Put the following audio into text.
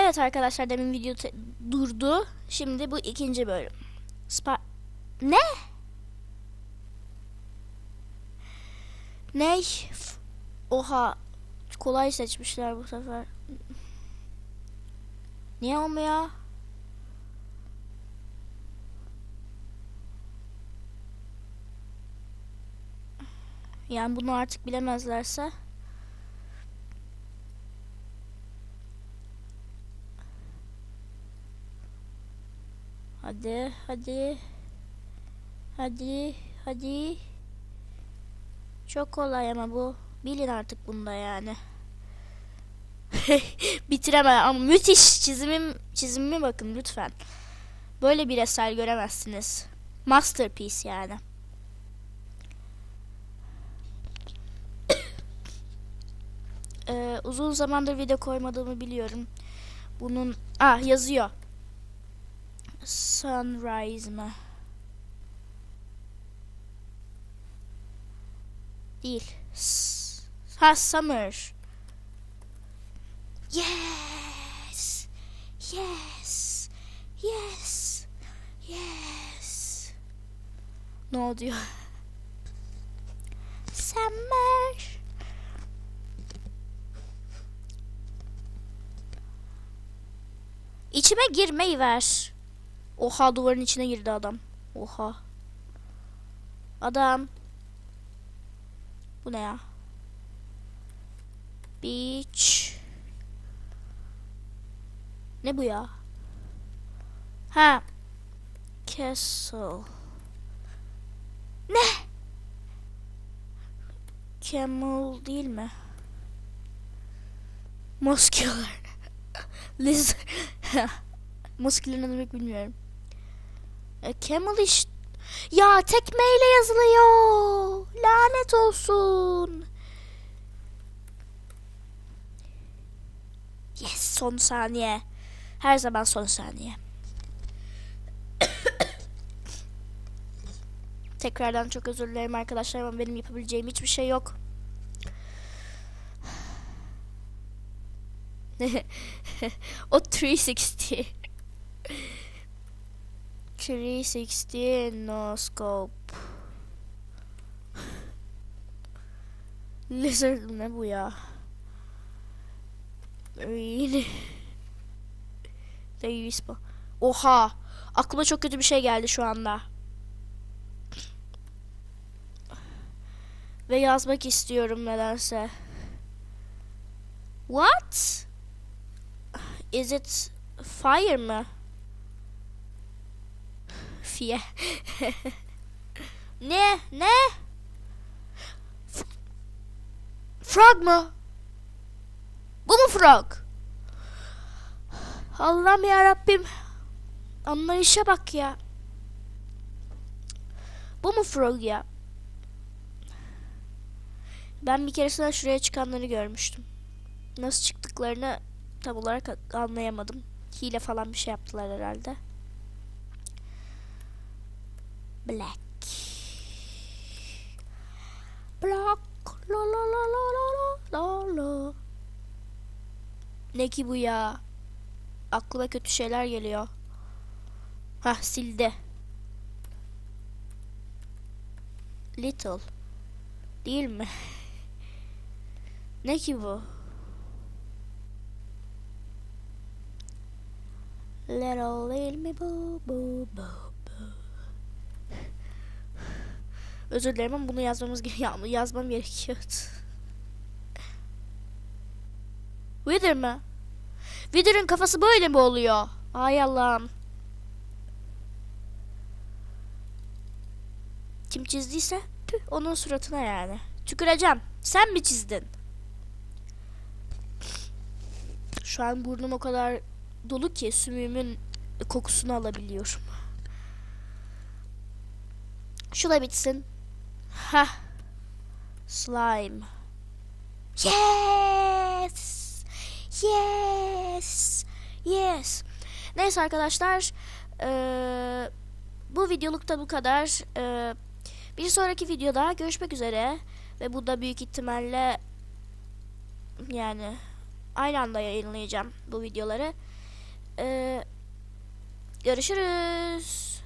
Evet arkadaşlar demin video durdu. Şimdi bu ikinci bölüm. Spa ne? Ne? Oha. Kolay seçmişler bu sefer. Niye olmuyor? Yani bunu artık bilemezlerse. Hadi, hadi. Hadi, hadi. Çok kolay ama bu. Bilin artık bunda yani. Bitiremem ama müthiş çizimim çizimime bakın lütfen. Böyle bir eser göremezsiniz. Masterpiece yani. Ee, uzun zamandır video koymadığımı biliyorum. Bunun ah yazıyor. Sunrise mı? Değil. S- ha summer. Yes. Yes. Yes. Yes. Ne oluyor? Summer. İçime girmeyi ver. Oha duvarın içine girdi adam. Oha. Adam. Bu ne ya? Beach. Ne bu ya? Ha. Castle. Ne? Camel değil mi? Muscular. Liz. Muscular ne demek bilmiyorum. E, camel iş... Ya tekmeyle yazılıyor. Lanet olsun. Yes son saniye. Her zaman son saniye. Tekrardan çok özür dilerim arkadaşlar ama benim yapabileceğim hiçbir şey yok. o 360. 360 no scope. Lizard ne bu ya? Yine. Davis bu. Oha. Aklıma çok kötü bir şey geldi şu anda. Ve yazmak istiyorum nedense. What? Is it fire mı? Fiye. ne? Ne? Frog mu? Bu mu frog? Allah'ım ya Rabbim. Anlayışa bak ya. Bu mu frog ya? Ben bir keresinde şuraya çıkanları görmüştüm. Nasıl çıktıklarını tam olarak anlayamadım. Hile falan bir şey yaptılar herhalde. Black. Black. La la la la la la la. Ne ki bu ya? Aklıma kötü şeyler geliyor. Hah sildi. Little. Değil mi? ne ki bu? Little little me boo boo boo boo. Özür dilerim ama bunu yazmamız yazmam gerekiyordu. Wither mı? Wither'ın kafası böyle mi oluyor? Ay Allah'ım. Kim çizdiyse tüh, onun suratına yani. Tüküreceğim. Sen mi çizdin? Şu an burnum o kadar dolu ki sümüğümün kokusunu alabiliyorum. Şu da bitsin. Ha. Slime. Yes. Yes. Yes. Neyse arkadaşlar. eee, bu videolukta bu kadar. Eee, bir sonraki videoda görüşmek üzere. Ve bu da büyük ihtimalle yani aynı anda yayınlayacağım bu videoları. Ee, görüşürüz.